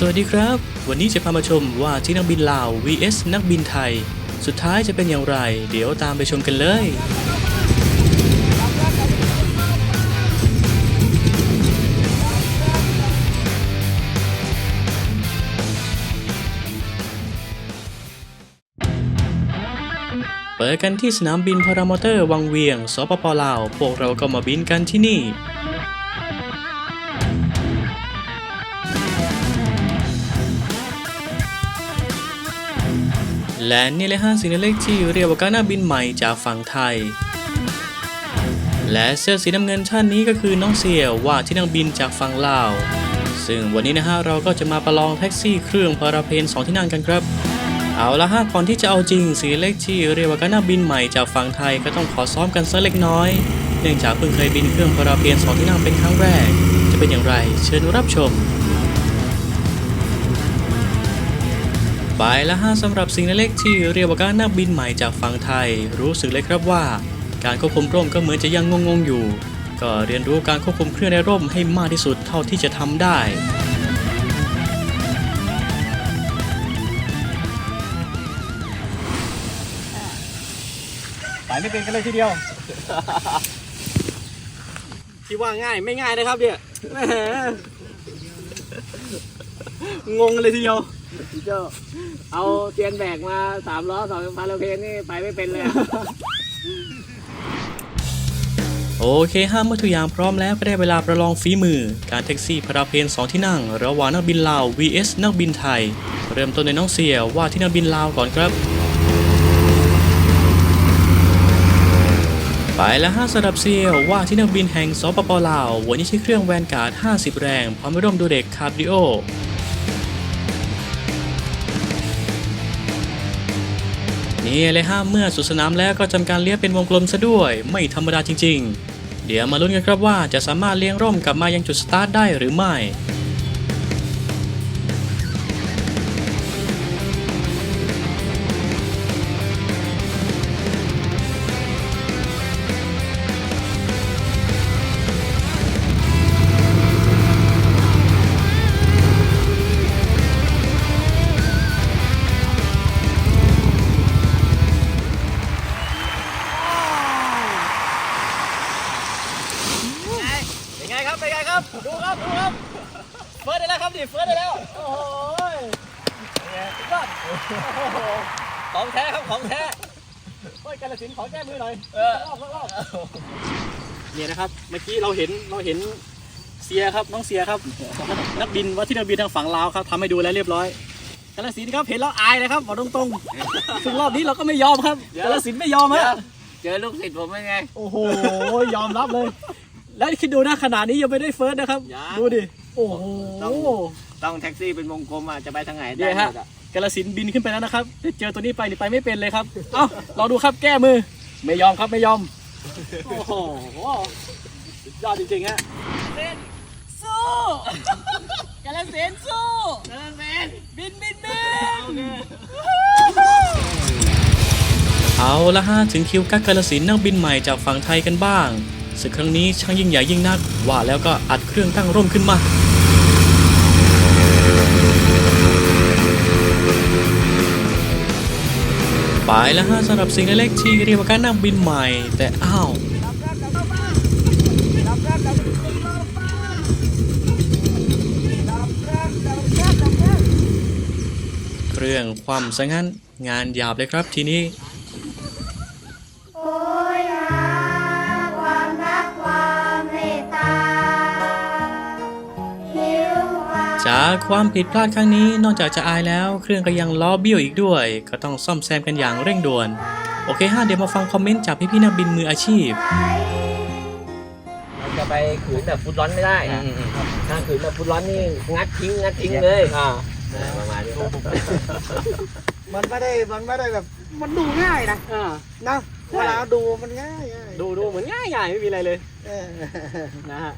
สวัสดีครับ วันนี้จะพามาชมว่าที่นักบินลาว vs นักบินไทย สุดท้ายจะเป็นอย่างไร เดี๋ยวตามไปชมกันเลยเปิดกันที่สนามบินพารามอเตอร์วังเวียง สปปลาว พวกเราก็มาบินกันที่นี่ และนี่เลยฮะสิ่งเล็กที่เรียกว่าการนักบินใหม่จากฝั่งไทย และเสื้อสีน้ำเงินท่านนี้ก็คือน้องเสี่ยวว่าที่นักบินจากฝั่งลาว ซึ่งวันนี้นะฮะเราก็จะมาประลองแท็กซี่เครื่องพาราเพนสองที่นั่งกันครับ เอาละฮะก่อนที่จะเอาจริงสิ่งเล็กที่เรียกว่าการนักบินใหม่จากฝั่งไทยก็ต้องขอซ้อมกันสักเล็กน้อย เนื่องจากเพิ่งเคยบินเครื่องพาราเพนสองที่นั่งเป็นครั้งแรก จะเป็นอย่างไร เชิญรับชม ไปแล้วฮะสำหรับสิ่งเล็กๆที่เรียกว่าการนักบินใหม่จากฝั่งไทย รู้สึกเลยครับว่า การควบคุมร่มก็เหมือนจะยังงงๆอยู่ ก็เรียนรู้การควบคุมเครื่องในร่มให้มากที่สุดเท่าที่จะทำได้ไปไม่เป็นกันเลยทีเดียว ที่ว่าง่ายไม่ง่ายนะครับเนี่ยงงเลยทีเดียว พี่โจเอาเตียนแบกมาสามล้อสองพาราเพนนี่ไปไม่เป็นเลยอะโอเคฮะเมื่อทุกอย่างพร้อมแล้วก็ได้เวลาประลองฝีมือ การแท็กซี่พาราเพน2ที่นั่ง ระหว่างนักบินลาว vs นักบินไทย เริ่มต้นในน้องเสียว่าที่นักบินลาวก่อนครับ ไปแล้วฮะสำหรับเซียวว่าที่นักบินแห่งสปปลาว วันนี้ใช้เครื่องแวนการ์ด 50 แรงพร้อมร่วมดูเด็กคาร์ดิโอ นี่เลยฮะเมื่อสุดสนามแล้วก็จำการเลี้ยงเป็นวงกลมซะด้วย ไม่ธรรมดาจริง ๆ เดี๋ยวมาลุ้นกันครับว่าจะสามารถเลี้ยงร่มกลับมายังจุดสตาร์ทได้หรือไม่ ฟิร์สได้แล้วครับดิเฟิร์สได้แล้ว โอ้โหเป็นไงสุดยอดโอ้โหของแท้ครับของแท้โอ้ยกาลสินธุ์ขอแก้มือหน่อยเออรอบรอบเนี่ยนะครับ เมื่อกี้เราเห็นเราเห็นเสียครับน้องเสียครับ นักบินว่าที่นักบินทางฝั่งลาวครับทำให้ดูแล้วเรียบร้อยกาลสินธุ์ครับเห็นแล้วอายเลยครับบอกตรงๆซึ่งรอบนี้เราก็ไม่ยอมครับกาลสินธุ์ไม่ยอมฮะเจอลูกศิษย์ผมเป็นไง โอ้โหยอมรับเลย แล้วคิดดูนะขนาดนี้ยังไม่ได้เฟิร์สนะครับยังดูดิ โอ้โหต้องต้องแท็กซี่เป็นวงกลมอะจะไปทางไหนเนี่ได้ยหฮะมดอะกาลสินธุ์บินขึ้นไปแล้วนะครับเจอตัวนี้ไปนี่ไปไม่เป็นเลยครับ เอ้าเราดูครับแก้มือ ไม่ยอมครับไม่ยอม โอ้โหสุดยอดจริงๆฮะสู้กาลสินธุ์สู้กาลสินธุ์บินบินบินเอาละฮะถึงคิวกักกาลสินธุ์นักบินใหม่จากฝั่งไทยกันบ้างศึกครั้งนี้ช่างยิ่งใหญ่ยิ่งนัก ว่าแล้วก็อัดเครื่องตั้งร่มขึ้นมา ไปแล้วฮะสำหรับสิ่งเล็กๆที่เรียกว่าการนั่งบินใหม่ แต่อ้าวเครื่องความซะงั้นงานหยาบเลยครับทีนี้ จากความผิดพลาดครั้งนี้นอกจากจะอายแล้ว เครื่องก็ยังล้อเบี้ยวอีกด้วย ก็ต้องซ่อมแซมกันอย่างเร่งด่วน โอเคฮะเดี๋ยวมาฟังคอมเมนต์จากพี่ๆนักบินมืออาชีพเราจะไปขืนแบบฟุตร้อนไม่ได้ถ้าขืนแบบฟุตร้อนนี่งัดทิ้งงัดทิ้งเลยอ่าประมาณนี้ครับมันไม่ได้ มันไม่ได้แบบ มันดูง่ายนะอ่านะเวลาดูมันง่ายง่ายดูดูเหมือนง่ายๆไม่มีอะไรเลยเออนะฮะ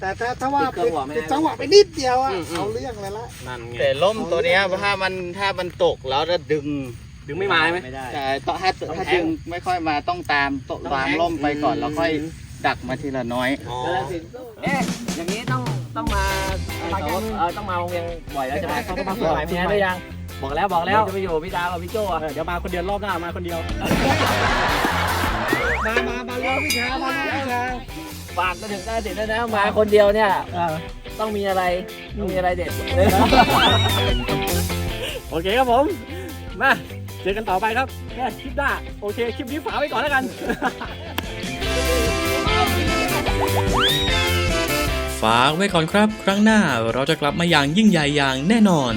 แต่ถ้าถ้าว่าติดจังหวะไม่ได้ติดจังหวะไปนิดเดียวอะอืมอืม เอาเรื่องเลยละ นั่นไงแต่ล่มตัวเนี้ยถ้ามันถ้ามันตกแล้วจะดึงดึงไม่มาใช่ไหม ไม่ได้ แต่ต้องถ้าถ้าดึงไม่ค่อยมาต้องตามตวางล่มไปก่อนแล้วค่อยดักมาทีละน้อย อ๋อกาลสินธุ์สู้เอ๊ะอย่างนี้ต้องต้องมาเออต้องมาโรงเรียนบ่อยแล้วใช่ไหมต้องมาฝึฝึกกใหม่แพ้ได้ยัง บอกแล้วบอกแล้วจะไปอยู่พี่ดาวกับพี่โจ้อะเออเดี๋ยวมาคนเดียวรอบหน้ามาคนเดียว มามามาเรียนวิชามาเรียนวิชา ฝากมาถึงได้สิแล้วนะมาคนเดียวเนี่ยเออต้องมีอะไรต้องมีอะไรเด็ด โอเคครับผม มาเจอกันต่อไปครับแค่คลิปหน้าโอเค คลิปนี้ฝากไว้ก่อนแล้วกัน ฝากไว้ก่อนครับ ครั้งหน้าเราจะกลับมาอย่างยิ่งใหญ่อย่างแน่นอน